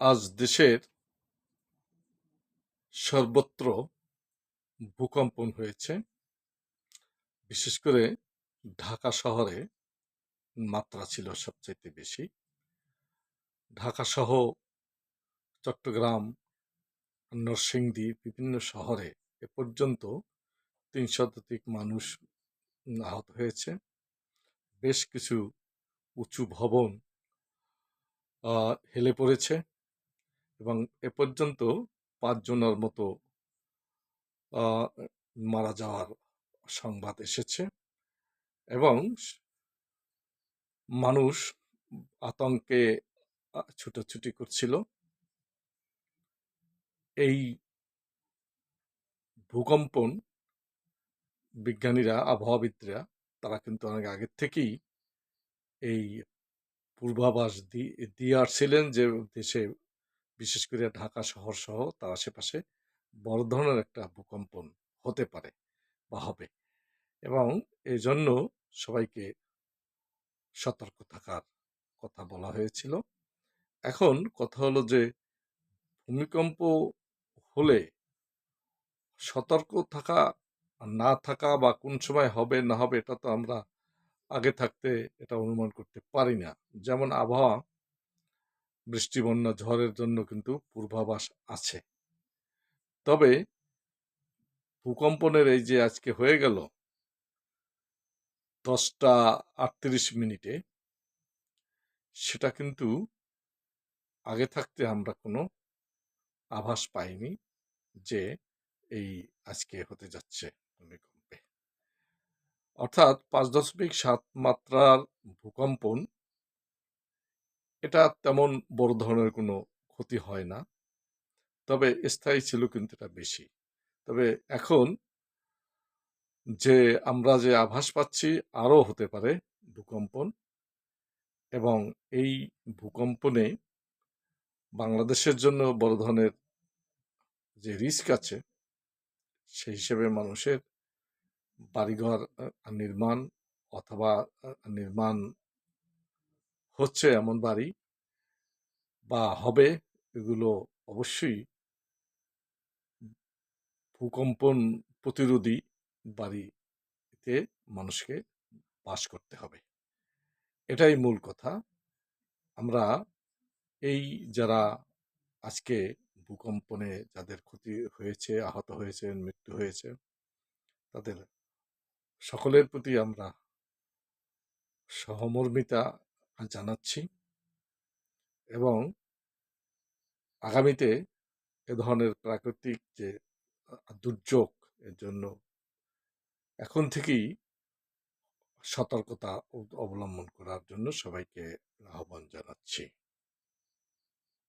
আজ দেশের সর্বত্র ভূকম্পন হয়েছে। বিশেষ করে ঢাকা শহরে মাত্রা ছিল সবচাইতে বেশি। ঢাকা সহ চট্টগ্রাম, নরসিংদী বিভিন্ন শহরে এ পর্যন্ত তিন শতাধিক মানুষ আহত হয়েছে। বেশ কিছু উঁচু ভবন হেলে পড়েছে। এবং এ পর্যন্ত পাঁচজনের মতো মারা যাওয়ার সংবাদ এসেছে এবং মানুষ আতঙ্কে ছুটোছুটি করছিল। এই ভূকম্পন বিজ্ঞানীরা, আবহাওয়াবিদরা, তারা কিন্তু অনেক আগের থেকেই এই পূর্বাভাস দিয়ে আসছিলেন যে দেশে বিশেষ করে ঢাকা শহর সহ তার আশেপাশে বড় ধরনের একটা ভূকম্পন হতে পারে বা হবে এবং এই জন্য সবাইকে সতর্ক থাকার কথা বলা হয়েছিল। এখন কথা হলো যে, ভূমিকম্প হলে সতর্ক থাকা না থাকা বা কোন সময় হবে, না হবে এটা তো আমরা আগে থাকতে এটা অনুমান করতে পারি না। যেমন আবহাওয়া বৃষ্টি, বন্যা, ঝড়ের জন্য কিন্তু পূর্বাভাস আছে। তবে ভূকম্পনের এই যে আজকে হয়ে গেল দশটা আটত্রিশ মিনিটে, সেটা কিন্তু আগে থাকতে আমরা কোনো আভাস পাইনি যে এই আজকে হতে যাচ্ছে ভূমিকম্পে। অর্থাৎ পাঁচ দশমিক সাত মাত্রার ভূকম্পন এটা তেমন বড় ধরনের কোনো ক্ষতি হয় না। তবে স্থায়ী ছিল কিন্তু এটা বেশি। তবে এখন যে আমরা যে আভাস পাচ্ছি আরও হতে পারে ভূকম্পন এবং এই ভূকম্পনে বাংলাদেশের জন্য বড় ধরনের যে রিস্ক আছে, সেই হিসেবে মানুষের বাড়িঘর নির্মাণ অথবা নির্মাণ হচ্ছে এমন বাড়ি বা হবে এগুলো অবশ্যই ভূকম্পন প্রতিরোধী বাড়িতে মানুষকে বাস করতে হবে। এটাই মূল কথা। আমরা এই যারা আজকে ভূকম্পনে যাদের ক্ষতি হয়েছে, আহত হয়েছে, মৃত্যু হয়েছে, তাদের সকলের প্রতি আমরা সহমর্মিতা জানাচ্ছি। এবং আগামীতে এ ধরনের প্রাকৃতিক যে দুর্যোগ এর জন্য এখন থেকেই সতর্কতা অবলম্বন করার জন্য সবাইকে আহ্বান জানাচ্ছি।